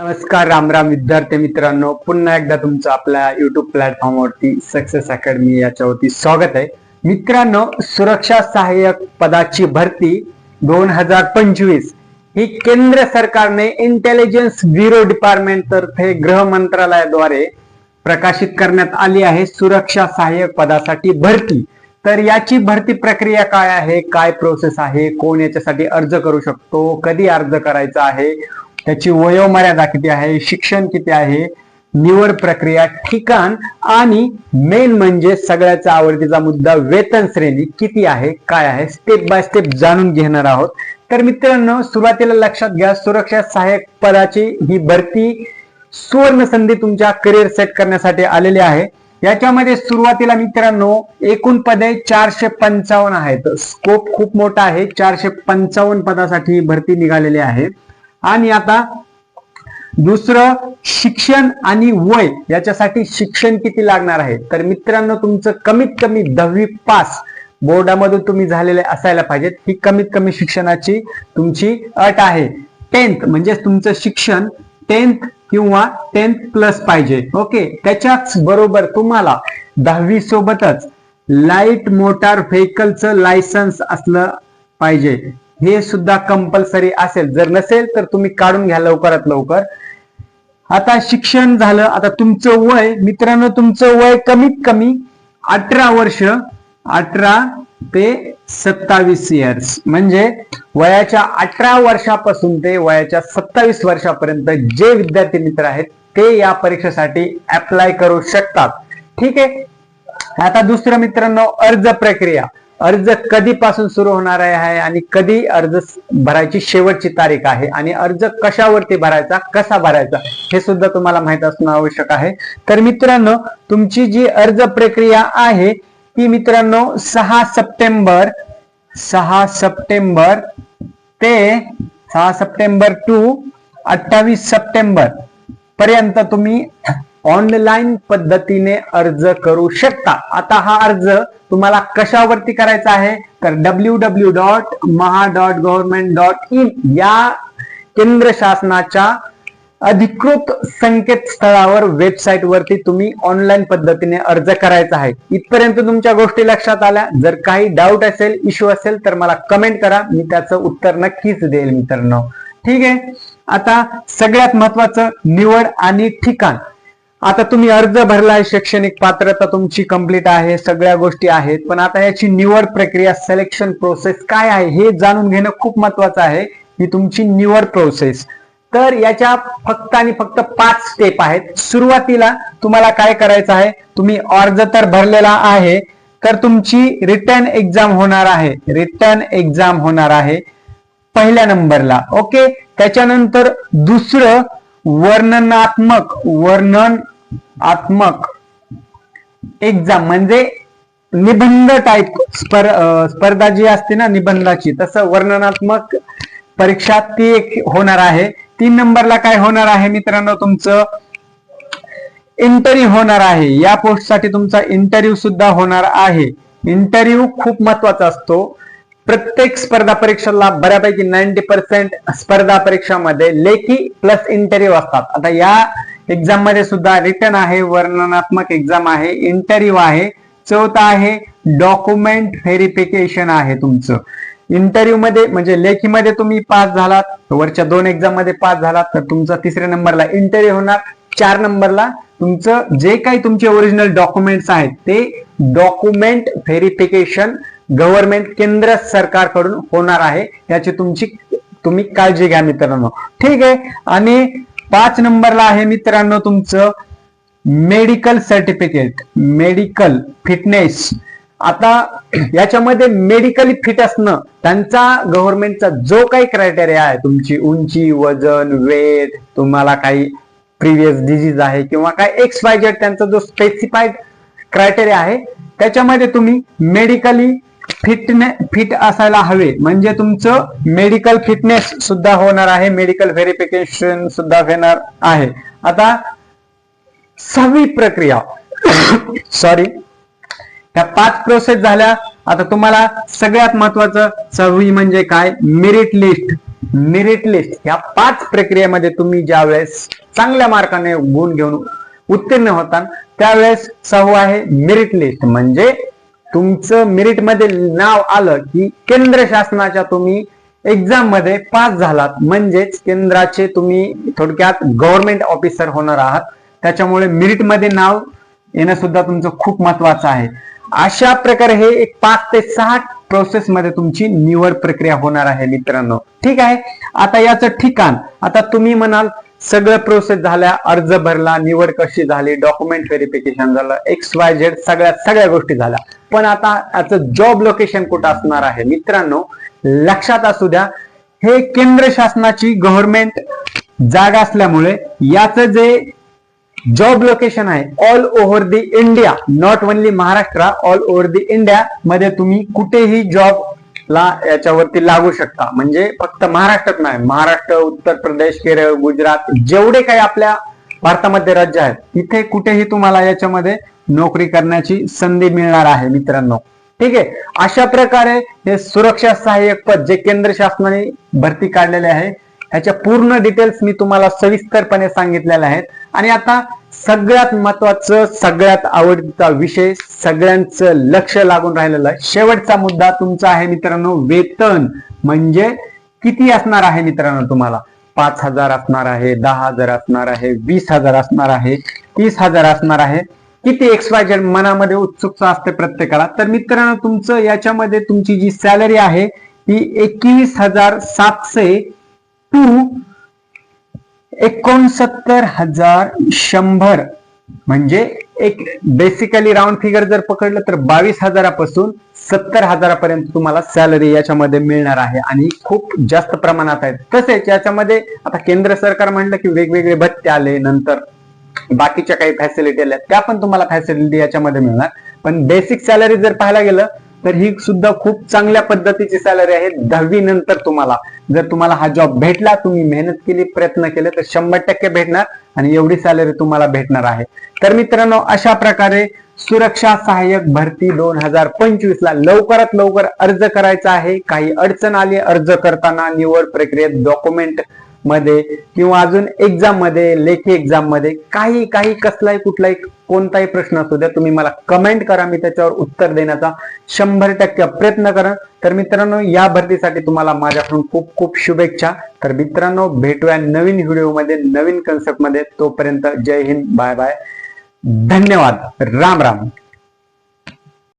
नमस्कार राम राम विद्यार्थी मित्रांनो. पुन्हा एकदा तुमचं आपल्या युट्यूब प्लॅटफॉर्मवरती सक्सेस अकॅडमी याच्यावरती स्वागत आहे. मित्रांनो सुरक्षा सहाय्यक पदाची भरती दोन हजार पंचवीस. ही केंद्र सरकारने इंटेलिजन्स ब्युरो डिपार्टमेंट तर्फे गृह मंत्रालयाद्वारे प्रकाशित करण्यात आली आहे. सुरक्षा सहाय्यक पदासाठी भरती. तर याची भरती प्रक्रिया काय आहे? काय प्रोसेस आहे? कोण याच्यासाठी अर्ज करू शकतो? कधी अर्ज करायचा आहे? त्याची वयोमर्यादा किती आहे शिक्षण किती आहे निवड प्रक्रिया ठिकाण आणि मेन म्हणजे सगळ्याचा आवडतीचा मुद्दा वेतन श्रेणी किती आहे काय आहे स्टेप बाय स्टेप जाणून घेणार आहोत. तर मित्रांनो सुरुवातीला लक्षात घ्या सुरक्षा सहाय्यक पदाची ही भरती सुवर्ण संधी तुमच्या करिअर सेट करण्यासाठी आलेली आहे. याच्यामध्ये सुरुवातीला मित्रांनो एकूण पदे चारशे पंचावन्न आहेत. स्कोप खूप मोठा आहे चारशे पंचावन्न पदासाठी भरती निघालेली आहे. आणि आता दुसरं शिक्षण आणि वय याच्यासाठी शिक्षण किती लागणार आहे? तर मित्रांनो तुमचं कमीत कमी दहावी पास बोर्डामधून तुम्ही झालेले असायला पाहिजेत. ही कमीत कमी शिक्षणाची तुमची अट आहे. टेन्थ म्हणजे तुमचं शिक्षण टेन्थ किंवा टेन्थ प्लस पाहिजे. ओके त्याच्याच बरोबर तुम्हाला दहावी सोबतच लाइट मोटार व्हेकलचं लायसन्स असलं पाहिजे. हे सुद्धा कंपल्सरी असेल. जर नसेल तर तुम्ही काढून घ्या लवकरात लवकर. आता शिक्षण झालं. आता तुमचं वय मित्रांनो तुमचं वय कमीत कमी अठरा वर्ष अठरा ते सत्तावीस इयर्स म्हणजे वयाच्या अठरा वर्षापासून ते वयाच्या सत्तावीस वर्षापर्यंत जे विद्यार्थी मित्र आहेत ते या परीक्षेसाठी अप्लाय करू शकतात. ठीक आहे? आता दुसरं मित्रांनो अर्ज प्रक्रिया. अर्ज कधीपासून सुरू होणार आहे आणि कधी अर्ज भरायची शेवटची तारीख आहे आणि अर्ज कशावरती भरायचा कसा भरायचा हे सुद्धा तुम्हाला माहीत असणं आवश्यक आहे. तर मित्रांनो तुमची जी अर्ज प्रक्रिया आहे ती मित्रांनो सहा सप्टेंबर सहा सप्टेंबर ते सहा सप्टेंबर टू अठ्ठावीस सप्टेंबर पर्यंत तुम्ही ऑनलाईन पद्धतीने अर्ज करू शकता. आता हा अर्ज तुम्हाला कशावरती करायचा आहे? तर W W dot Maha dot government dot in या केंद्र शासनाच्या अधिकृत संकेतस्थळावर वेबसाईट वरती तुम्ही ऑनलाईन पद्धतीने अर्ज करायचा आहे. इथपर्यंत तुमच्या गोष्टी लक्षात आल्या. जर काही डाऊट असेल इश्यू असेल तर मला कमेंट करा. मी त्याचं उत्तर नक्कीच देईल मित्रांनो. ठीक आहे? आता सगळ्यात महत्वाचं निवड आणि ठिकाण. आता तुम्ही अर्ज भरलाय शैक्षणिक पात्रता तुमची कंप्लीट आहे सगळ्या गोष्टी आहेत पण आता याची निवड प्रक्रिया सिलेक्शन प्रोसेस काय आहे हे जाणून घेणं खूप महत्वाचं आहे ही तुमची निवड प्रोसेस तर याच्या फक्त आणि फक्त पाच स्टेप आहेत. सुरुवातीला तुम्हाला काय करायचं आहे तुम्ही अर्ज तर भरलेला आहे तर तुमची रिटर्न एक्झाम होणार आहे रिटर्न एक्झाम होणार आहे पहिल्या नंबरला ओके त्याच्यानंतर दुसरं वर्णनात्मक वर्णनात्मक एक्झाम म्हणजे निबंध टाईप स्पर स्पर्धा जी असते ना निबंधाची तसं वर्णनात्मक परीक्षा ती एक होणार आहे. तीन नंबरला काय होणार आहे मित्रांनो तुमचं? इंटरव्ह्यू होणार आहे. या पोस्टसाठी तुमचा इंटरव्ह्यू सुद्धा होणार आहे. इंटरव्ह्यू खूप महत्त्वाचा असतो. प्रत्येक स्पर्धा परीक्षेला बऱ्यापैकी नाईन्टी पर्सेंट स्पर्धा परीक्षामध्ये लेखी प्लस इंटरव्ह्यू असतात. आता या एक्झाममध्ये सुद्धा रिटर्न आहे वर्णनात्मक एक्झाम आहे इंटरव्ह्यू आहे चौथा आहे डॉक्युमेंट व्हेरिफिकेशन आहे तुमचं. इंटरव्ह्यू मध्ये म्हणजे लेखीमध्ये तुम्ही पास झालात वरच्या दोन एक्झाममध्ये पास झालात तर तुमचा तिसऱ्या नंबरला इंटरव्ह्यू होणार. चार नंबरला तुमचं जे काही तुमचे ओरिजिनल डॉक्युमेंट्स आहेत ते डॉक्युमेंट व्हेरिफिकेशन गव्हर्नमेंट केंद्र सरकारकडून होणार आहे. याची तुमची तुम्ही काळजी घ्या मित्रांनो. ठीक आहे. आणि पाच नंबरला आहे मित्रांनो तुमचं मेडिकल सर्टिफिकेट मेडिकल फिटनेस. आता याच्यामध्ये मेडिकली फिट असणं त्यांचा गव्हर्नमेंटचा जो काही क्रायटेरिया आहे तुमची उंची वजन वेट तुम्हाला काही प्रिव्हियस डिझीज आहे किंवा काय एक्स वाय जेड त्यांचा जो स्पेसिफाईड क्रायटेरिया आहे त्याच्यामध्ये तुम्ही मेडिकली फिटने फिट असायला हवे. म्हणजे तुमचं मेडिकल फिटनेस सुद्धा होणार आहे. मेडिकल व्हेरिफिकेशन सुद्धा होणार आहे. आता सहावी प्रक्रिया. सॉरी त्या पाच प्रोसेस झाल्या. आता तुम्हाला सगळ्यात महत्वाचं सहावी म्हणजे काय? मेरिट लिस्ट मेरिट लिस्ट या पाच प्रक्रियेमध्ये तुम्ही ज्या वेळेस चांगल्या मार्काने गुण घेऊन उत्तीर्ण होता त्यावेळेस सहावं आहे मेरिट लिस्ट म्हणजे तुमचं मेरिटमध्ये नाव आलं की केंद्र शासनाच्या तुम्ही एक्झाममध्ये पास झालात. म्हणजेच केंद्राचे तुम्ही थोडक्यात गव्हर्नमेंट ऑफिसर होणार आहात. त्याच्यामुळे मेरिटमध्ये नाव येणं सुद्धा तुमचं खूप महत्वाचं आहे. अशा प्रकारे हे एक पाच ते सहा प्रोसेस मध्ये तुमची निवड प्रक्रिया होणार आहे मित्रांनो. ठीक आहे? आता याचं ठिकाण. आता तुम्ही म्हणाल सगळं प्रोसेस झाल्या अर्ज भरला निवड कशी झाली डॉक्युमेंट व्हेरिफिकेशन झालं एक्स वाय झेड सगळ्या सगळ्या गोष्टी झाल्या. पण आता याचं जॉब लोकेशन कुठं असणार आहे? मित्रांनो लक्षात असू द्या हे केंद्र शासनाची गव्हर्नमेंट जागा असल्यामुळे याचं जे जॉब लोकेशन आहे all over the India not only Maharashtra all over the India मध्ये तुम्ही कुठेही जॉब ला याच्यावरती लागू शकता. म्हणजे फक्त महाराष्ट्रात नाही महाराष्ट्र उत्तर प्रदेश केरळ गुजरात जेवढे काही आपल्या भारतामध्ये राज्य आहेत तिथे कुठेही तुम्हाला याच्यामध्ये नोकरी करण्याची संधी मिळणार आहे मित्रांनो. ठीक आहे? अशा प्रकारे हे सुरक्षा सहाय्यक पद जे केंद्र शासनाने भरती काढलेले आहे ह्याच्या पूर्ण डिटेल्स मी तुम्हाला सविस्तरपणे सांगितलेले आहेत. आणि आता सगळ्यात महत्वाचं सगळ्यात आवडता विषय सगळ्यांचं लक्ष लागून राहिलेलं आहे. शेवटचा मुद्दा तुमचा आहे मित्रांनो वेतन. म्हणजे किती असणार आहे मित्रांनो तुम्हाला? पाच हजार असणार आहे दहा हजार असणार आहे वीस हजार असणार आहे तीस हजार असणार आहे. किती एक्स मनामध्ये उत्सुकता असते प्रत्येकाला. तर मित्रांनो तुमचं याच्यामध्ये तुमची जी सॅलरी आहे ती एकवीस हजार सातशे टू एकोणसत्तर हजार शंभर. म्हणजे एक बेसिकली राऊंड फिगर जर पकडलं तर बावीस हजारापासून सत्तर हजारापर्यंत तुम्हाला सॅलरी याच्यामध्ये मिळणार आहे. आणि खूप जास्त प्रमाणात आहे तसेच याच्यामध्ये आता केंद्र सरकार म्हणलं की वेगवेगळे भत्ते आले नंतर बाकीच्या काही फॅसिलिटी आल्या त्या पण तुम्हाला फॅसिलिटी याच्यामध्ये मिळणार. पण बेसिक सॅलरी जर पाहायला गेलं तर ही सुद्धा खूप चांगल्या पद्धतीची सॅलरी आहे. दहावी नंतर तुम्हाला जर तुम्हाला हा जॉब भेटला तुम्ही मेहनत केली प्रयत्न केले तर शंभर टक्के भेटणार आणि एवढी सॅलरी तुम्हाला भेटणार आहे. तर मित्रांनो अशा प्रकारे सुरक्षा सहाय्यक भरती दोन हजार पंचवीस ला लवकरात लवकर अर्ज करायचा आहे. काही अडचण आली अर्ज करताना निवड प्रक्रियेत डॉक्युमेंट मध्ये किंवा अजून एक्झाममध्ये लेखी एक्झाममध्ये काही काही कसलाही कुठलाही कोणताही प्रश्न असू द्या तुम्ही मला कमेंट करा मी त्याच्यावर उत्तर देण्याचा शंभर टक्के प्रयत्न करा तर मित्रांनो या भरतीसाठी तुम्हाला माझ्याकडून खूप खूप शुभेच्छा. तर मित्रांनो भेटूया नवीन व्हिडिओमध्ये नवीन कन्सेप्टमध्ये. तोपर्यंत जय हिंद बाय बाय. धन्यवाद. राम राम.